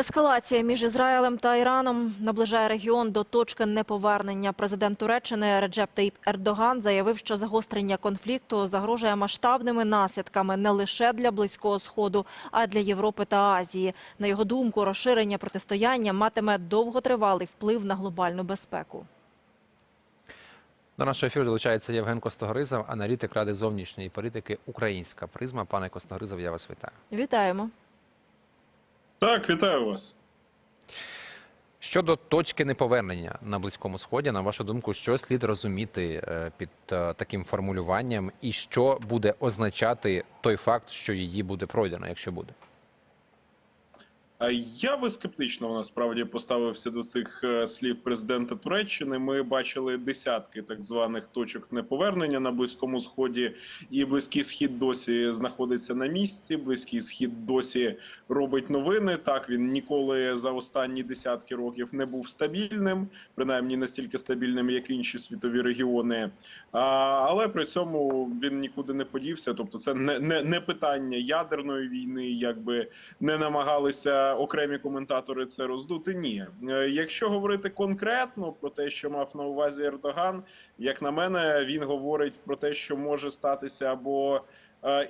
Ескалація між Ізраїлем та Іраном наближає регіон до точки неповернення. Президент Туреччини Реджеп Таїп Ердоган заявив, що загострення конфлікту загрожує масштабними наслідками не лише для близького сходу, а й для Європи та Азії. На його думку, розширення протистояння матиме довготривалий вплив на глобальну безпеку. До нашого ефіру долучається Євген Костогоризов, аналітик Ради зовнішньої політики Українська призма. Пане Костогоризов, я вас вітаю. Вітаємо. Так, вітаю вас. Щодо точки неповернення на Близькому Сході, на вашу думку, що слід розуміти е, під е, таким формулюванням, і що буде означати той факт, що її буде пройдено, якщо буде? Я би скептично насправді поставився до цих е, слів президента Туреччини. Ми бачили десятки так званих точок неповернення на близькому сході, і близький схід досі знаходиться на місці. Близький схід досі робить новини. Так він ніколи за останні десятки років не був стабільним, принаймні настільки стабільним, як інші світові регіони. А, але при цьому він нікуди не подівся. Тобто, це не, не, не питання ядерної війни, якби не намагалися окремі коментатори це роздути. Ні, Е, якщо говорити конкретно про те, що мав на увазі Ердоган, як на мене, він говорить про те, що може статися або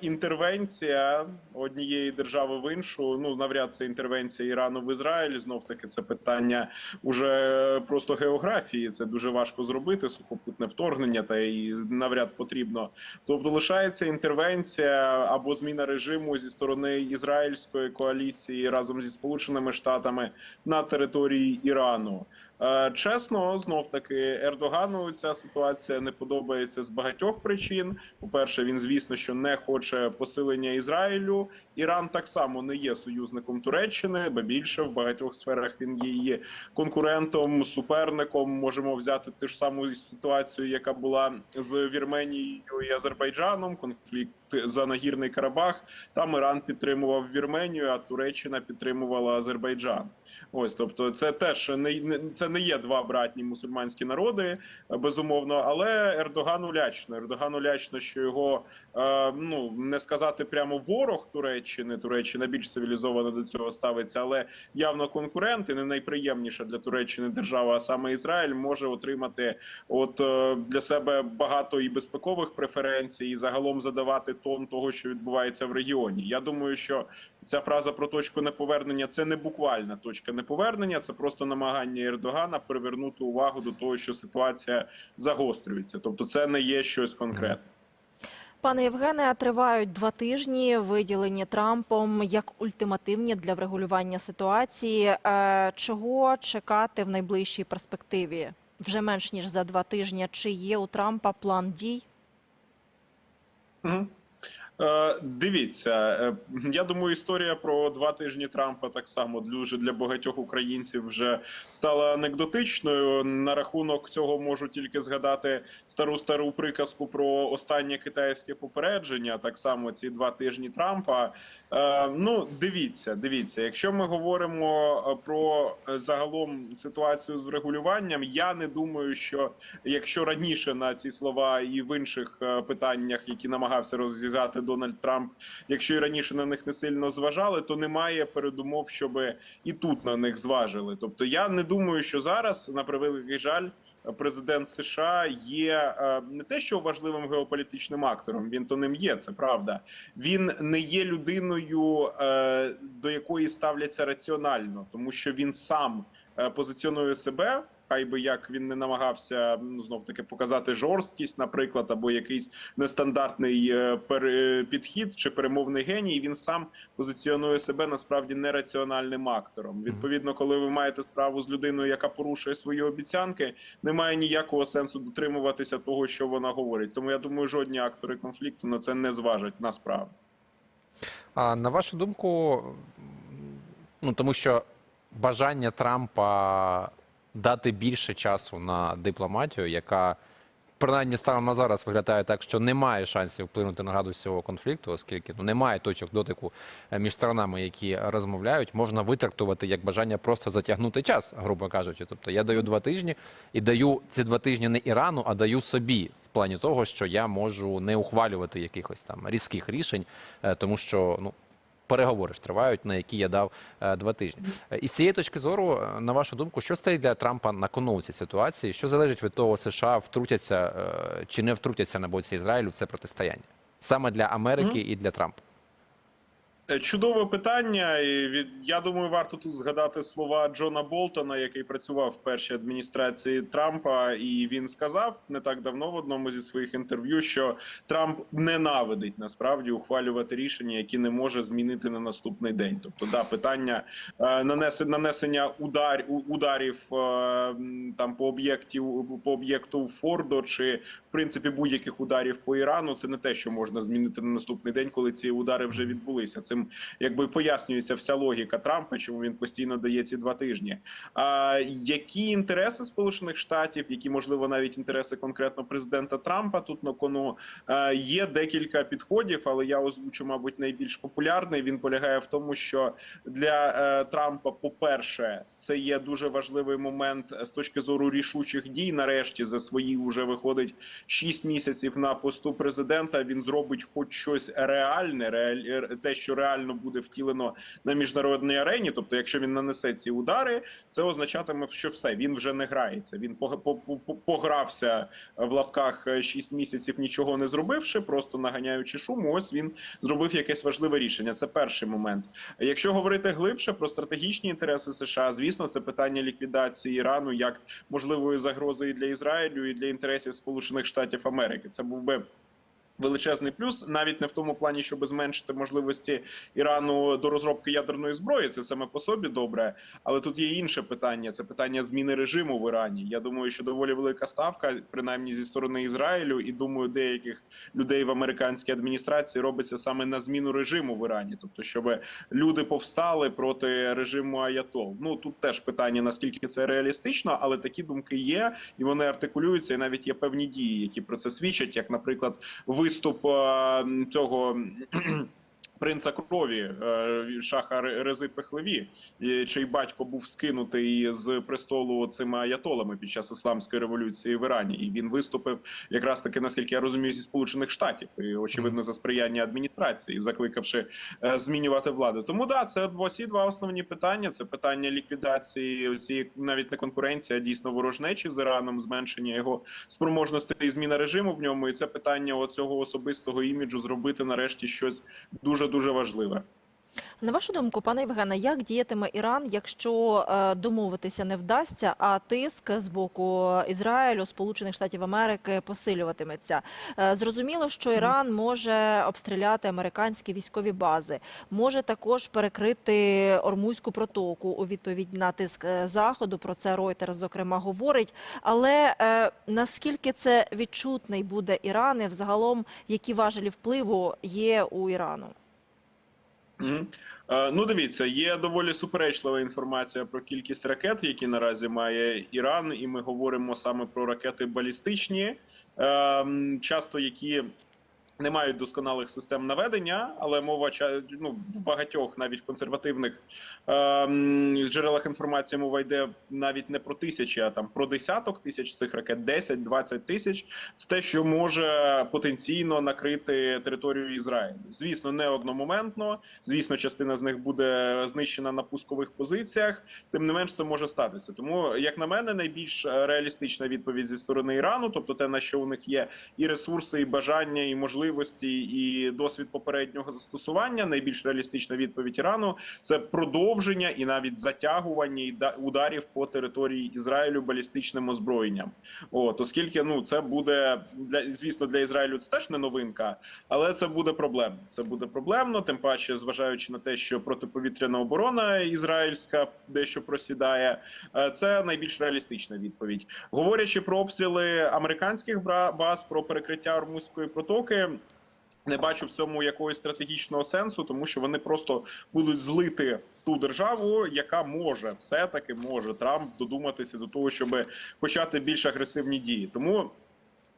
інтервенція однієї держави в іншу. Ну навряд це інтервенція Ірану в Ізраїль. Знов таки це питання уже просто географії. Це дуже важко зробити сухопутне вторгнення, та й навряд потрібно. Тобто лишається інтервенція або зміна режиму зі сторони ізраїльської коаліції разом зі Сполученими Штатами на території Ірану. Е, Чесно, знов таки Ердогану ця ситуація не подобається з багатьох причин. По перше, він звісно, що не хоче посилення Ізраїлю. Іран так само не є союзником Туреччини, бо більше в багатьох сферах він є її конкурентом, суперником. Можемо взяти ту ж саму ситуацію, яка була з Вірменією і Азербайджаном. Конфлікт за нагірний Карабах. Там Іран підтримував Вірменію, а Туреччина підтримувала Азербайджан. Ось, тобто, це теж не, це не є два братні мусульманські народи, е, безумовно. Але Ердогану лячно. Ердогану лячно, що його е, ну не сказати прямо ворог Туреччини. Туреччина більш цивілізовано до цього ставиться, але явно конкурент і не найприємніша для Туреччини держава, а саме Ізраїль, може отримати от е, для себе багато і безпекових преференцій, і загалом задавати тон того, що відбувається в регіоні. Я думаю, що ця фраза про точку неповернення це не буквальна точка неповернення, це просто намагання Ердогана привернути увагу до того, що ситуація загострюється. Тобто, це не є щось конкретне. Пане Євгене, тривають два тижні, виділені Трампом як ультимативні для врегулювання ситуації. Е, Чого чекати в найближчій перспективі? Вже менш ніж за два тижні. Чи є у Трампа план дій? Угу. Е, Дивіться, е, я думаю, історія про два тижні Трампа так само дуже для багатьох українців вже стала анекдотичною. На рахунок цього можу тільки згадати стару стару приказку про останнє китайське попередження. Так само ці два тижні Трампа. Е, Ну, дивіться, дивіться, якщо ми говоримо про загалом ситуацію з врегулюванням, я не думаю, що якщо раніше на ці слова і в інших питаннях, які намагався розв'язати Дональд Трамп, якщо і раніше на них не сильно зважали, то немає передумов, щоб і тут на них зважили. Тобто, я не думаю, що зараз на превеликий жаль. Президент США є е, не те, що важливим геополітичним актором. Він то ним є, це правда. Він не є людиною, е, до якої ставляться раціонально, тому що він сам е, позиціонує себе. Хай би як він не намагався ну знов таки показати жорсткість, наприклад, або якийсь нестандартний е, підхід чи перемовний геній. Він сам позиціонує себе насправді нераціональним актором. Відповідно, коли ви маєте справу з людиною, яка порушує свої обіцянки, немає ніякого сенсу дотримуватися того, що вона говорить. Тому я думаю, жодні актори конфлікту на це не зважать насправді. А на вашу думку, ну тому що бажання Трампа дати більше часу на дипломатію, яка принаймні станом на зараз виглядає так, що немає шансів вплинути на градус цього конфлікту, оскільки ну немає точок дотику е, між сторонами, які розмовляють, можна витрактувати як бажання просто затягнути час, грубо кажучи. Тобто я даю два тижні і даю ці два тижні не Ірану, а даю собі. В плані того, що я можу не ухвалювати якихось там різких рішень, е, тому що ну переговори ж тривають, на які я дав е, два тижні. Е, І з цієї точки зору, е, на вашу думку, що стоїть для Трампа на кону цій ситуації? Що залежить від того, США втрутяться чи не втрутяться на боці Ізраїлю в це протистояння саме для Америки і для Трампа? Е, Чудове питання. І я думаю, варто тут згадати слова Джона Болтона, який працював в першій адміністрації Трампа, і він сказав не так давно в одному зі своїх інтерв'ю, що Трамп ненавидить насправді ухвалювати рішення, які не може змінити на наступний день. Тобто, да, питання е, нанесе- нанесення удар ударів е, там по об'єктів по об'єкту Фордо чи в принципі будь-яких ударів по Ірану. Це не те, що можна змінити на наступний день, коли ці удари вже відбулися. Цим якби пояснюється вся логіка Трампа, чому він постійно дає ці два тижні. А які інтереси Сполучених Штатів, які можливо навіть інтереси конкретно президента Трампа тут на кону є декілька підходів, але я озвучу, мабуть, найбільш популярний. Він полягає в тому, що для е, Трампа, по-перше, це є дуже важливий момент з точки зору рішучих дій. Нарешті за свої вже виходить 6 місяців на посту президента. Він зробить хоч щось реальне, реаль... те, що реально буде втілено на міжнародній арені. Тобто, якщо він нанесе ці удари, це означатиме, що все він вже не грається. Він по- по- погрався в лапках 6 місяців, нічого не зробивши, просто наганяючи шуму. Ось він зробив якесь важливе рішення. Це перший момент. Якщо говорити глибше про стратегічні інтереси США, звісно, це питання ліквідації Ірану як можливої загрози і для Ізраїлю, і для інтересів Сполучених Штатів Америки. Це був би. Величезний плюс, навіть не в тому плані, щоб зменшити можливості Ірану до розробки ядерної зброї. Це саме по собі добре. Але тут є інше питання: це питання зміни режиму в Ірані. Я думаю, що доволі велика ставка, принаймні зі сторони Ізраїлю, і думаю, деяких людей в американській адміністрації робиться саме на зміну режиму в Ірані, тобто, щоб люди повстали проти режиму Аятол. Ну тут теж питання наскільки це реалістично, але такі думки є, і вони артикулюються. І навіть є певні дії, які про це свідчать, як, наприклад, виступ цього. Принца крові е, шаха Рези Пехлеві, чий батько був скинутий з престолу цими аятолами під час ісламської революції в Ірані, і він виступив якраз таки, наскільки я розумію, зі сполучених штатів, і очевидно за сприяння адміністрації, закликавши е, змінювати владу. Тому да, це ці два основні питання: це питання ліквідації цієї навіть не конкуренції, а дійсно ворожнечі з Іраном, зменшення його спроможності і зміна режиму в ньому. І це питання оцього особистого іміджу зробити нарешті щось дуже дуже важливе. На вашу думку, пане Євгене, як діятиме Іран, якщо е, домовитися не вдасться, а тиск з боку Ізраїлю, Сполучених Штатів Америки посилюватиметься? Е, зрозуміло, що Іран може обстріляти американські військові бази, може також перекрити Ормузьку протоку у відповідь на тиск е, заходу. Про це Reuters, зокрема, говорить. Але е, наскільки це відчутний буде Іран і взагалом, які важелі впливу є у Ірану? Мгм. Е, Ну, дивіться, є доволі суперечлива інформація про кількість ракет, які наразі має Іран, і ми говоримо саме про ракети балістичні, е, часто які. Не мають досконалих систем наведення, але мова ну, в багатьох навіть консервативних ем, джерелах інформації мова йде навіть не про тисячі, а там про десяток тисяч цих ракет, 10-20 тисяч. Це те, що може потенційно накрити територію Ізраїлю. Звісно, не одномоментно. Звісно, частина з них буде знищена на пускових позиціях. Тим не менш, це може статися. Тому, як на мене, найбільш е, реалістична відповідь зі сторони Ірану, тобто те, на що у них є і ресурси, і бажання, і можливості, і досвід попереднього застосування. Найбільш реалістична відповідь Ірану це продовження і навіть затягування да- ударів по території Ізраїлю балістичним озброєнням. От оскільки ну це буде для звісно для Ізраїлю це теж не новинка, але це буде проблемно. Це буде проблемно, тим паче, зважаючи на те, що протиповітряна оборона ізраїльська дещо просідає. Е, Це найбільш реалістична відповідь. Говорячи про обстріли американських баз, про перекриття Ормузької протоки. Не бачу в цьому якогось стратегічного сенсу, тому що вони просто будуть злити ту державу, яка може все-таки може Трамп додуматися до того, щоб почати більш агресивні дії. Тому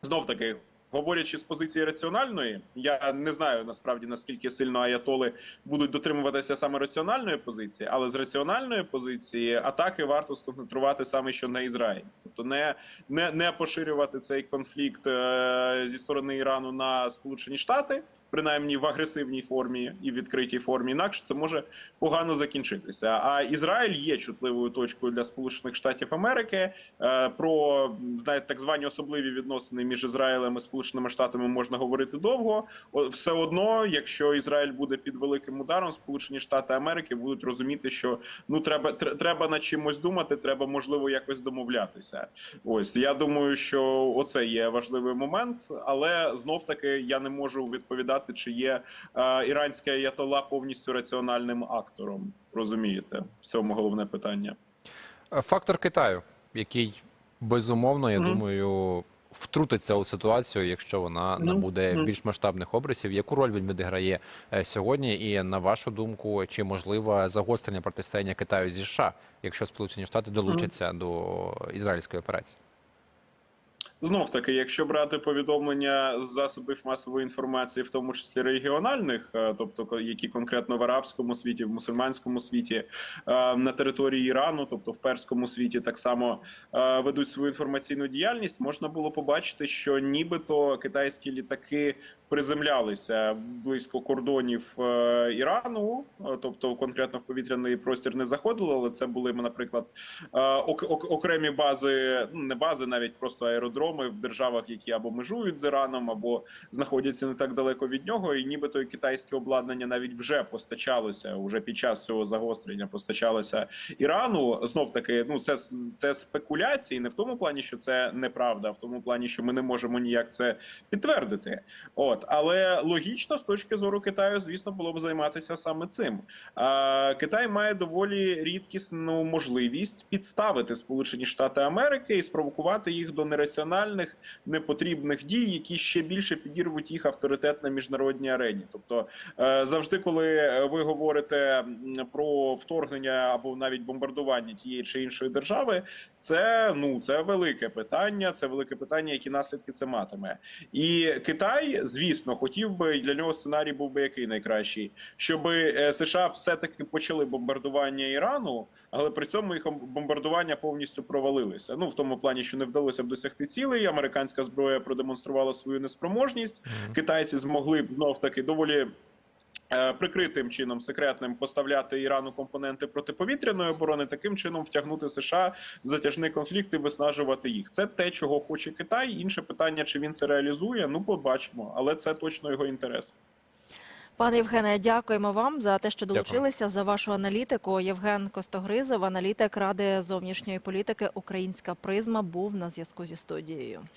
знов таки. Говорячи з позиції раціональної, я не знаю насправді наскільки сильно аятоли будуть дотримуватися саме раціональної позиції, але з раціональної позиції атаки варто сконцентрувати саме що на Ізраїль, тобто не, не, не поширювати цей конфлікт е, зі сторони Ірану на Сполучені Штати. Принаймні в агресивній формі і відкритій формі. Інакше це може погано закінчитися. А Ізраїль є чутливою точкою для Сполучених Штатів Америки. Е, Про знаєте, так звані особливі відносини між Ізраїлем і Сполученими Штатами можна говорити довго. Все одно, якщо Ізраїль буде під великим ударом, Сполучені Штати Америки будуть розуміти, що ну треба тр- треба над чимось думати, треба можливо якось домовлятися. Ось я думаю, що оце є важливий момент, але знов таки я не можу відповідати, чи є е, іранська аятола повністю раціональним актором. Розумієте, в цьому головне питання. Е, Фактор Китаю, який безумовно, я Мгм. думаю, втрутиться у ситуацію, якщо вона набуде ну. більш масштабних обрисів. Яку роль він відіграє е, сьогодні? І на вашу думку, чи можливе загострення протистояння Китаю зі США, якщо Сполучені Штати долучаться до ізраїльської операції? Знов таки, якщо брати повідомлення з засобів масової інформації, в тому числі регіональних, е, тобто які конкретно в арабському світі, в мусульманському світі, е, на території Ірану, тобто в перському світі, так само е, ведуть свою інформаційну діяльність, можна було побачити, що нібито китайські літаки приземлялися близько кордонів е, Ірану, е, тобто конкретно в повітряний простір не заходили, але це були, наприклад, е, ок- ок- окремі бази, ну не бази, навіть просто аеродроми в державах, які або межують з Іраном, або знаходяться не так далеко від нього. І нібито китайське обладнання навіть вже постачалося уже під час цього загострення. Постачалося Ірану. Знов таки, ну це це спекуляції, не в тому плані, що це неправда, а в тому плані, що ми не можемо ніяк це підтвердити. От, але логічно з точки зору Китаю, звісно, було б займатися саме цим. А, Китай має доволі рідкісну можливість підставити Сполучені Штати Америки і спровокувати їх до нераціональних, непотрібних дій, які ще більше підірвуть їх авторитет на міжнародній арені. Тобто, е, завжди, коли ви говорите про вторгнення або навіть бомбардування тієї чи іншої держави, це ну це велике питання. Це велике питання, які наслідки це матиме. І Китай, звісно, хотів би для нього сценарій був би який найкращий, щоб США все таки почали бомбардування Ірану, але при цьому їх бомбардування повністю провалилися. Ну в тому плані, що не вдалося б досягти цілей. Американська зброя продемонструвала свою неспроможність. Китайці змогли б знов таки доволі. Е, Прикритим чином секретним поставляти Ірану компоненти протиповітряної оборони, таким чином втягнути США в затяжний конфлікт і виснажувати їх. Це те, чого хоче Китай. Інше питання, чи він це реалізує, ну побачимо, але це точно його інтерес. Пане Євгене, дякуємо вам за те, що Дякую. долучилися за вашу аналітику. Євген Костогризов, аналітик Ради зовнішньої політики Українська призма, був на зв'язку зі студією.